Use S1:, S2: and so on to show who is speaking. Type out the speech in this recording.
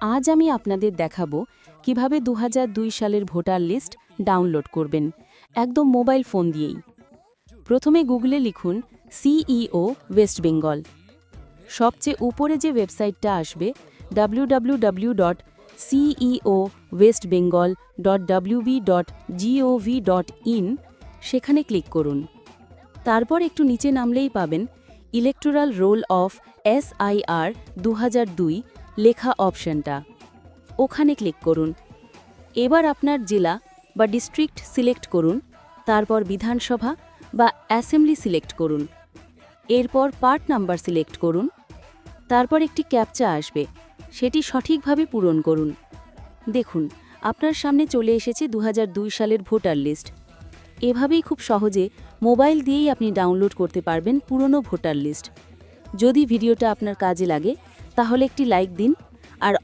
S1: আজ আমি আপনাদের দেখাবো কীভাবে দু হাজার দুই সালের ভোটার লিস্ট ডাউনলোড করবেন, একদম মোবাইল ফোন দিয়েই। প্রথমে গুগলে লিখুন, সিইও ওয়েস্ট বেঙ্গল। সবচেয়ে উপরে যে ওয়েবসাইটটা আসবে www.ceo dot CEO West Bengal dot WB dot GOV dot in সেখানে ক্লিক করুন। তারপর একটু নিচে নামলেই পাবেন, ইলেকটোরাল রোল অফ এসআইআর দু লেখা অপশনটা। ওখানে ক্লিক করুন। এবার আপনার জেলা বা ডিস্ট্রিক্ট সিলেক্ট করুন, তারপর বিধানসভা বা অ্যাসেম্বলি সিলেক্ট করুন। এরপর পার্ট নাম্বার সিলেক্ট করুন। তারপর একটি ক্যাপচা আসবে, সেটি সঠিকভাবে পূরণ করুন। দেখুন, আপনার সামনে চলে এসেছে দু হাজার দুই সালের ভোটার লিস্ট। এভাবেই খুব সহজে মোবাইল দিয়েই আপনি ডাউনলোড করতে পারবেন পুরনো ভোটার লিস্ট। যদি ভিডিওটা আপনার কাজে লাগে তাহলে একটি লাইক দিন আর